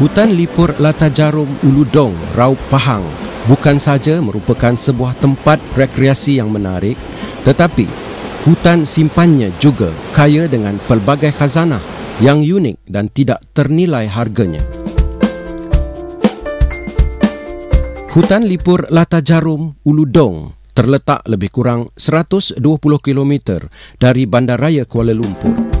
Hutan Lipur Lata Jarum Ulu Dong, Raub Pahang bukan saja merupakan sebuah tempat rekreasi yang menarik tetapi hutan simpannya juga kaya dengan pelbagai khazanah yang unik dan tidak ternilai harganya. Hutan Lipur Lata Jarum Ulu Dong terletak lebih kurang 120 km dari Bandaraya Kuala Lumpur.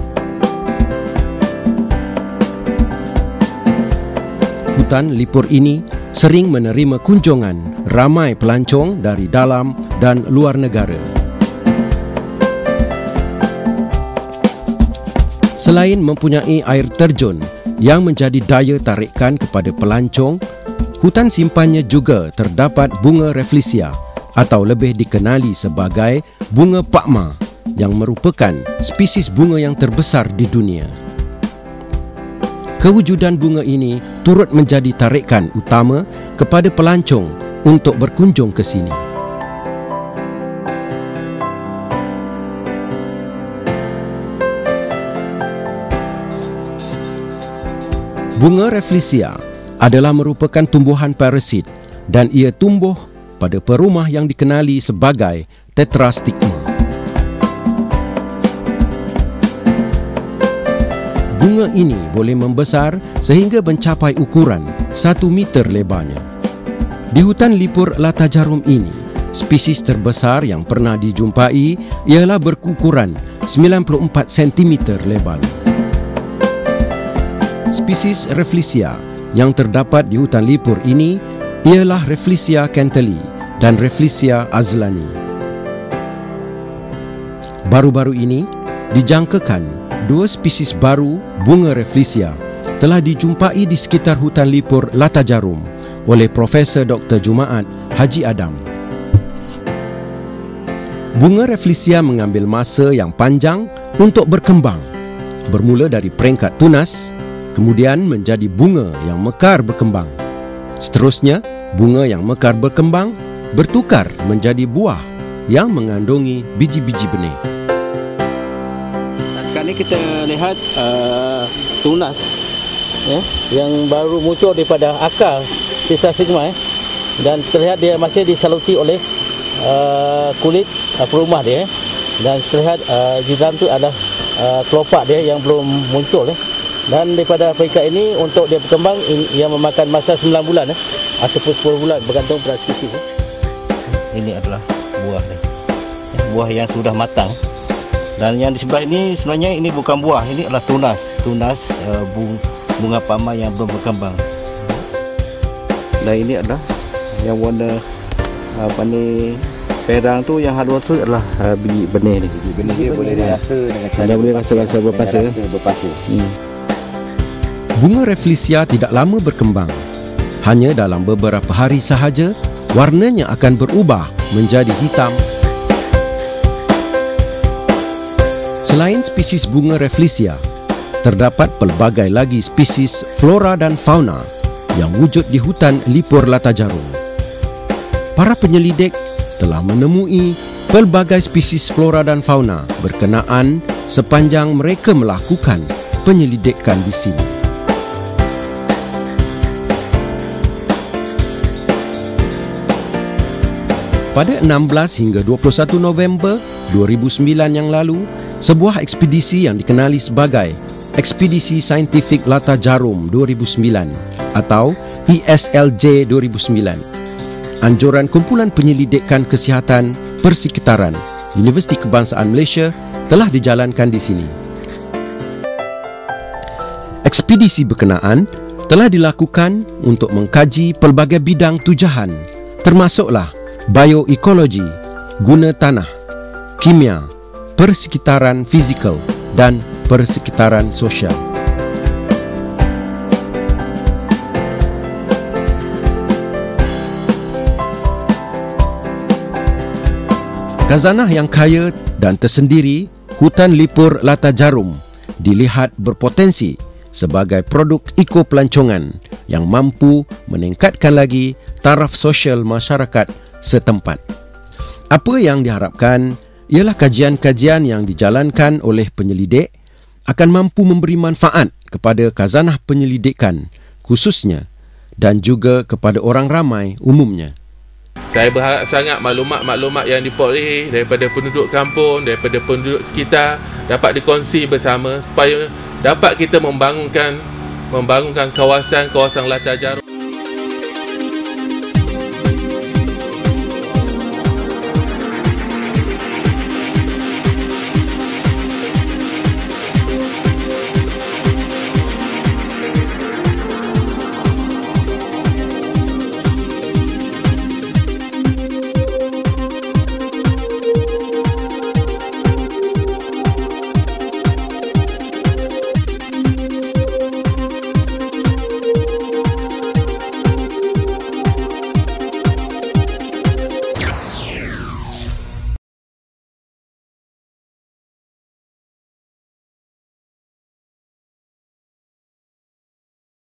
hutan Lipur ini sering menerima kunjungan ramai pelancong dari dalam dan luar negara. Selain mempunyai air terjun yang menjadi daya tarikan kepada pelancong, hutan simpannya juga terdapat bunga reflisia atau lebih dikenali sebagai bunga pakma yang merupakan spesies bunga yang terbesar di dunia. Kewujudan bunga ini turut menjadi tarikan utama kepada pelancong untuk berkunjung ke sini. Bunga reflisia adalah merupakan tumbuhan parasit dan ia tumbuh pada perumah yang dikenali sebagai tetrastigma. Bunga ini boleh membesar sehingga mencapai ukuran 1 meter lebarnya. Di hutan lipur lata jarum ini, spesies terbesar yang pernah dijumpai ialah berukuran 94 cm lebar. Spesies Reflisia yang terdapat di hutan lipur ini ialah Reflisia kenteli dan Reflisia azlani. Baru-baru ini dijangkakan dua spesies baru bunga reflisia telah dijumpai di sekitar hutan lipur Lata Jarum oleh Profesor Dr. Jumaat Haji Adam. Bunga reflisia mengambil masa yang panjang untuk berkembang. Bermula dari peringkat tunas, kemudian menjadi bunga yang mekar berkembang. Seterusnya, bunga yang mekar berkembang bertukar menjadi buah yang mengandungi biji-biji benih. Ni kita lihat uh, tunas ya, yang baru muncul daripada akar tetrasigma eh, dan terlihat dia masih disaluti oleh uh, kulit uh, perumah dia eh, dan terlihat uh, di dalam tu ada uh, kelopak dia yang belum muncul eh. Dan daripada peringkat ini untuk dia berkembang ia memakan masa 9 bulan eh, ataupun 10 bulan bergantung pada spesies eh. ini adalah buah ni buah yang sudah matang dan yang di sebelah ini sebenarnya ini bukan buah, ini adalah tunas, tunas uh, bunga pama yang belum berkembang. Dan ini adalah yang warna apa ni perang tu yang halus tu adalah uh, biji benih ni. Biji benih dia boleh dirasa dengan cara boleh rasa-rasa berpasir. berpasir. Hmm. Bunga reflisia tidak lama berkembang. Hanya dalam beberapa hari sahaja warnanya akan berubah menjadi hitam Selain spesies bunga reflisia, terdapat pelbagai lagi spesies flora dan fauna yang wujud di hutan Lipur Lata Jarum. Para penyelidik telah menemui pelbagai spesies flora dan fauna berkenaan sepanjang mereka melakukan penyelidikan di sini. Pada 16 hingga 21 November 2009 yang lalu, sebuah ekspedisi yang dikenali sebagai Ekspedisi Saintifik Lata Jarum 2009 atau ESLJ 2009. Anjuran Kumpulan Penyelidikan Kesihatan Persekitaran Universiti Kebangsaan Malaysia telah dijalankan di sini. Ekspedisi berkenaan telah dilakukan untuk mengkaji pelbagai bidang tujahan termasuklah bioekologi, guna tanah, kimia, persekitaran fizikal dan persekitaran sosial. Kazanah yang kaya dan tersendiri, hutan lipur Lata Jarum dilihat berpotensi sebagai produk ekopelancongan yang mampu meningkatkan lagi taraf sosial masyarakat setempat. Apa yang diharapkan ialah kajian-kajian yang dijalankan oleh penyelidik akan mampu memberi manfaat kepada kazanah penyelidikan khususnya dan juga kepada orang ramai umumnya. Saya berharap sangat maklumat-maklumat yang diperoleh daripada penduduk kampung, daripada penduduk sekitar dapat dikongsi bersama supaya dapat kita membangunkan membangunkan kawasan-kawasan Latar Jarum